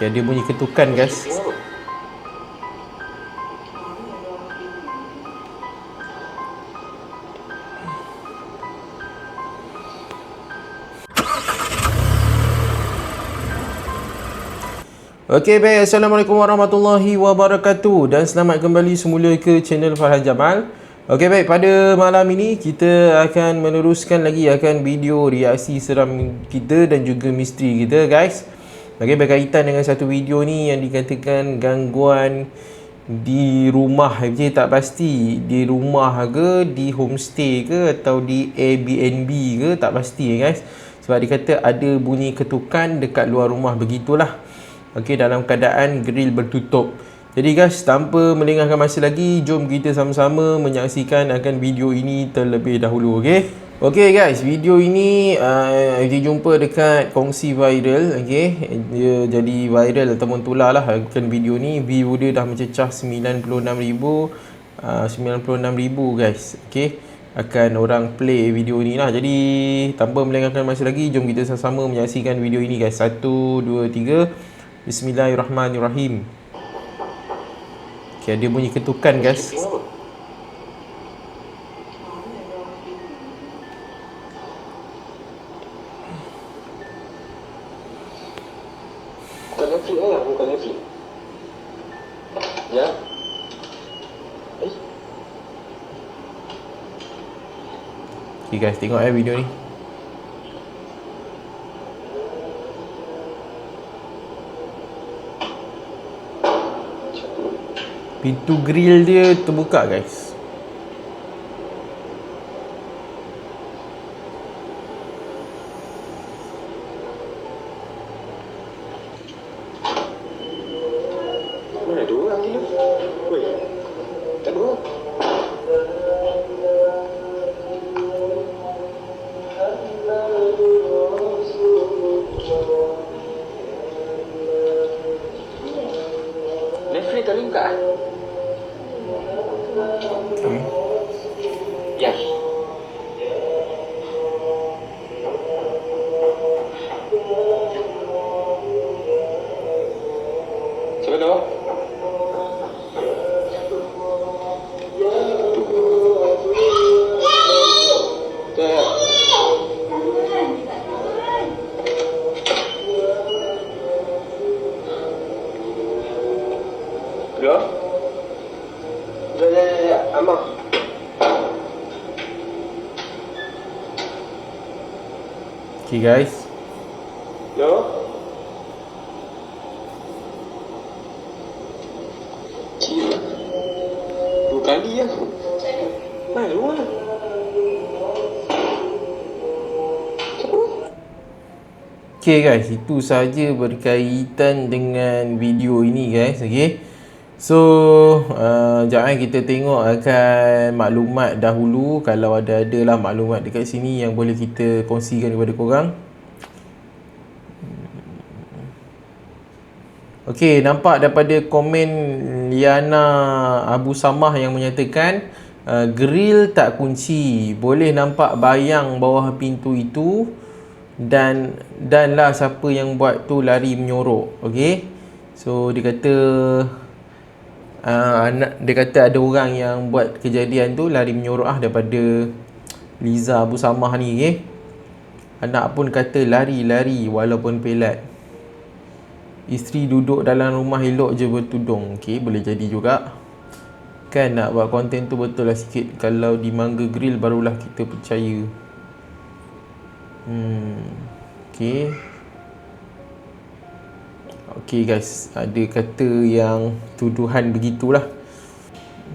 Okay, ada bunyi ketukan guys. Okey baik, Assalamualaikum warahmatullahi wabarakatuh dan selamat kembali semula ke channel Farhan Jamal. Okey baik, pada malam ini kita akan meneruskan lagi akan video reaksi seram kita dan juga misteri kita guys. Okey, berkaitan dengan satu video ni yang dikatakan gangguan di rumah je tak pasti di rumah ke di homestay ke atau di Airbnb ke tak pasti guys sebab dia kata ada bunyi ketukan dekat luar rumah begitulah Okey dalam keadaan grill bertutup. Jadi guys, tanpa melengahkan masa lagi, jom kita sama-sama menyaksikan akan video ini terlebih dahulu, okey? Okey guys, video ini uh, kita jumpa dekat kongsi viral, okey? Dia jadi viral ataupun tular lah akan video ni. View dia dah mencecah 96,000 uh, 96,000 guys, okey? akan orang play video ni lah Jadi tanpa melengahkan masa lagi Jom kita sama-sama menyaksikan video ini guys Satu, dua, tiga Bismillahirrahmanirrahim. Okay, ada bunyi ketukan guys. Bukan Netflix lah, bukan Netflix. Ya. Eh, Guys, tengok eh video ni. Pintu grill dia terbuka guys. mana ada orang ni? Weh, tak orang. Okay. Guys. Hello? Cik. Dua kali lah. Lah? Okay guys, itu saja berkaitan dengan video ini guys, okay. So, uh, jangan kita tengok akan maklumat dahulu kalau ada-ada lah maklumat dekat sini yang boleh kita kongsikan kepada korang. Okey, nampak daripada komen Liana Abu Samah yang menyatakan uh, grill tak kunci. Boleh nampak bayang bawah pintu itu dan dan lah siapa yang buat tu lari menyorok. Okey. So dia kata anak dia kata ada orang yang buat kejadian tu lari menyorok ah daripada Liza Abu Samah ni okey. Anak pun kata lari-lari walaupun pelat. Isteri duduk dalam rumah elok je bertudung. Okey, boleh jadi juga. Kan nak buat konten tu betul lah sikit. Kalau di Mangga Grill barulah kita percaya. Hmm. Okey. Okey guys, ada kata yang tuduhan begitulah.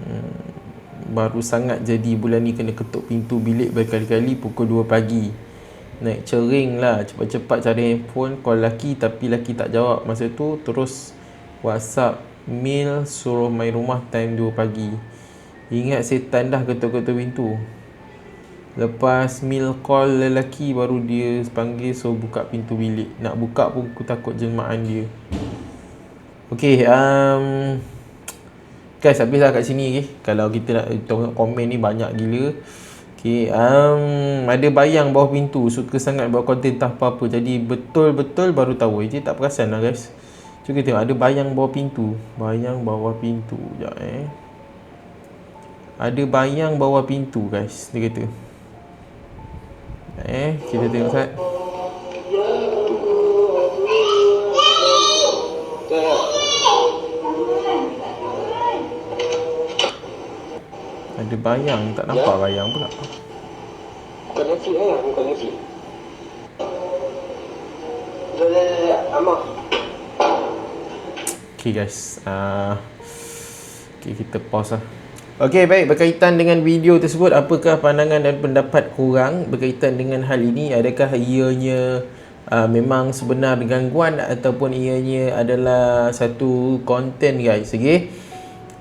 Hmm. Baru sangat jadi bulan ni kena ketuk pintu bilik berkali-kali pukul 2 pagi. Naik cering lah Cepat-cepat cari handphone Call laki Tapi laki tak jawab Masa tu terus Whatsapp Mail Suruh main rumah Time 2 pagi Ingat setan dah ketuk-ketuk pintu Lepas mail call lelaki Baru dia panggil So buka pintu bilik Nak buka pun aku takut jelmaan dia Okay um, Guys habislah kat sini okay? Kalau kita nak tengok komen ni banyak gila Okay, um, ada bayang bawah pintu Suka sangat buat konten tak apa-apa Jadi betul-betul baru tahu Jadi tak perasan lah guys Cuba kita tengok ada bayang bawah pintu. Bayang bawah pintu. Sekejap eh. Ada bayang bawah pintu guys. Dia kata. Eh, kita tengok Sat. Ada bayang, tak nampak bayang pula. Bukan Netflix lah, bukan. Amah. Okay guys uh, Okay kita pause lah Okay baik. Berkaitan dengan video tersebut Apakah pandangan dan pendapat korang Berkaitan dengan hal ini? Adakah ianya uh, memang sebenar gangguan Ataupun ianya adalah satu konten guys? Okay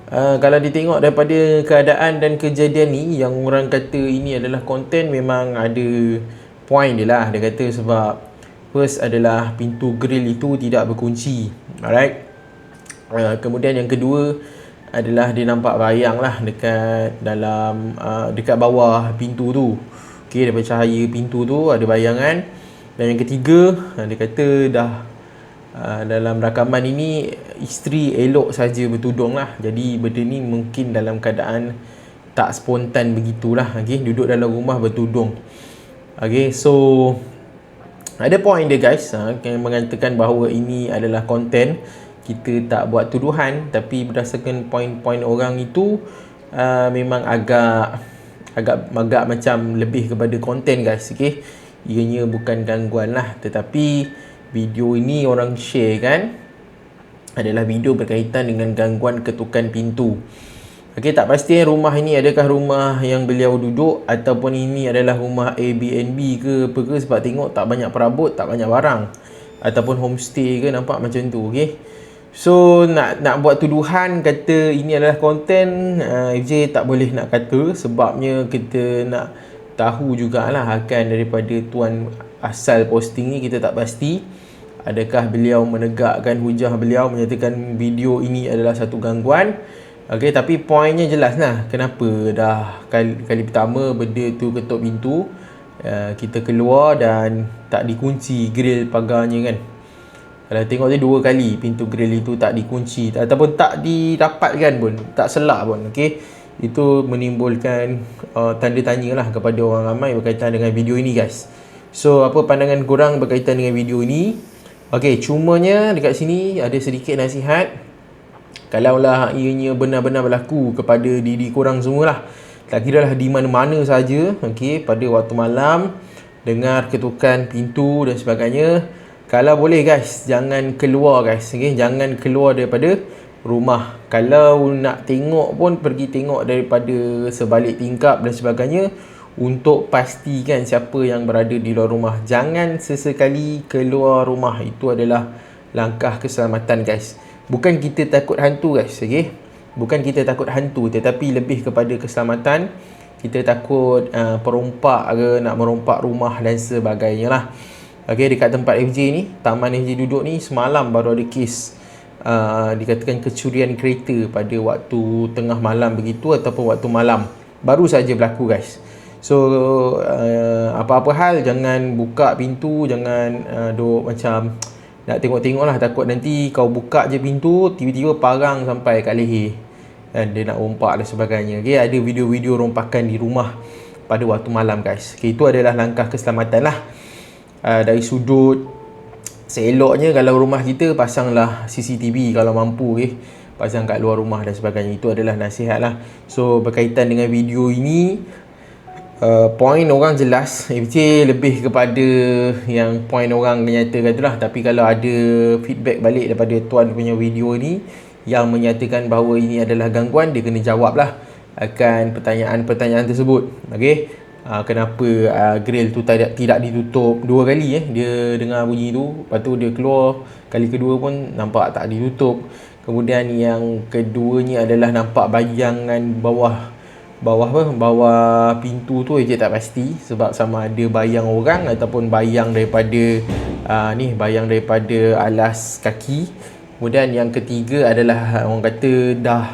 Uh, kalau ditengok daripada keadaan dan kejadian ni yang orang kata ini adalah konten memang ada point dia lah. Dia kata sebab first adalah pintu grill itu tidak berkunci. Alright. Uh, kemudian yang kedua adalah dia nampak bayang lah dekat dalam uh, dekat bawah pintu tu okey daripada cahaya pintu tu ada bayangan dan yang ketiga uh, dia kata dah Uh, dalam rakaman ini isteri elok saja bertudung lah jadi benda ni mungkin dalam keadaan tak spontan begitulah okay? duduk dalam rumah bertudung okay? so ada point dia guys uh, yang mengatakan bahawa ini adalah konten kita tak buat tuduhan tapi berdasarkan poin-poin orang itu uh, memang agak agak agak macam lebih kepada konten guys okey ianya bukan gangguan lah tetapi video ini orang share kan adalah video berkaitan dengan gangguan ketukan pintu. Okey, tak pasti rumah ini adakah rumah yang beliau duduk ataupun ini adalah rumah Airbnb ke apa ke sebab tengok tak banyak perabot, tak banyak barang ataupun homestay ke nampak macam tu, okey. So nak nak buat tuduhan kata ini adalah konten uh, FJ tak boleh nak kata sebabnya kita nak tahu jugalah akan daripada tuan asal posting ni kita tak pasti. Adakah beliau menegakkan hujah beliau menyatakan video ini adalah satu gangguan? Okey tapi poinnya jelas lah kenapa dah kali, kali pertama benda tu ketuk pintu uh, kita keluar dan tak dikunci grill pagarnya kan kalau tengok tu dua kali pintu grill itu tak dikunci ataupun tak didapatkan pun tak selak pun okey itu menimbulkan uh, tanda tanya lah kepada orang ramai berkaitan dengan video ini guys so apa pandangan korang berkaitan dengan video ini Okey, cumanya dekat sini ada sedikit nasihat. Kalaulah ianya benar-benar berlaku kepada diri korang semualah. Tak kira lah di mana-mana saja, okey, pada waktu malam dengar ketukan pintu dan sebagainya. Kalau boleh guys, jangan keluar guys, okey, jangan keluar daripada rumah. Kalau nak tengok pun pergi tengok daripada sebalik tingkap dan sebagainya untuk pastikan siapa yang berada di luar rumah. Jangan sesekali keluar rumah. Itu adalah langkah keselamatan guys. Bukan kita takut hantu guys, okey. Bukan kita takut hantu tetapi lebih kepada keselamatan. Kita takut uh, perompak ke nak merompak rumah dan sebagainya lah. Okey dekat tempat FJ ni, taman FJ duduk ni semalam baru ada kes uh, dikatakan kecurian kereta pada waktu tengah malam begitu ataupun waktu malam. Baru saja berlaku guys. So uh, apa-apa hal jangan buka pintu, jangan uh, duk macam nak tengok-tengok lah takut nanti kau buka je pintu tiba-tiba parang sampai kat leher dan dia nak rompak dan sebagainya. Okay, ada video-video rompakan di rumah pada waktu malam guys. Okay, itu adalah langkah keselamatan lah. Uh, dari sudut seeloknya kalau rumah kita pasanglah CCTV kalau mampu okay. pasang kat luar rumah dan sebagainya. Itu adalah nasihat lah. So berkaitan dengan video ini Uh, point orang jelas. FJ lebih kepada yang point orang menyatakan tu lah. Tapi kalau ada feedback balik daripada tuan punya video ni yang menyatakan bahawa ini adalah gangguan dia kena jawab lah akan pertanyaan-pertanyaan tersebut. Ok uh, kenapa uh, grill tu tidak, tidak ditutup? Dua kali eh dia dengar bunyi tu. Lepas tu dia keluar. Kali kedua pun nampak tak ditutup. Kemudian yang keduanya adalah nampak bayangan bawah bawah apa? Bawah pintu tu je tak pasti. Sebab sama ada bayang orang ataupun bayang daripada uh, ni bayang daripada alas kaki. Kemudian yang ketiga adalah orang kata dah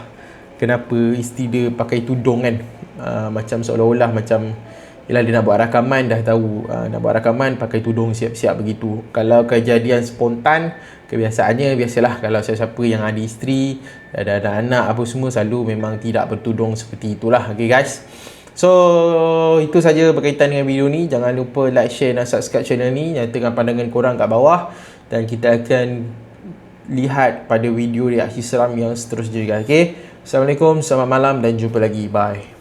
kenapa isteri dia pakai tudung kan? Uh, macam seolah-olah macam Yelah dia nak buat rakaman dah tahu uh, Nak buat rakaman pakai tudung siap-siap begitu. Kalau kejadian spontan Kebiasaannya biasalah Kalau siapa-siapa yang ada isteri Ada anak-anak apa semua Selalu memang tidak bertudung seperti itulah. Okay guys. So itu saja berkaitan dengan video ni. Jangan lupa like, share dan subscribe channel ni. Nyatakan pandangan korang kat bawah. Dan kita akan lihat pada video reaksi seram yang seterusnya guys. Okay? Assalamualaikum, selamat malam dan jumpa lagi. Bye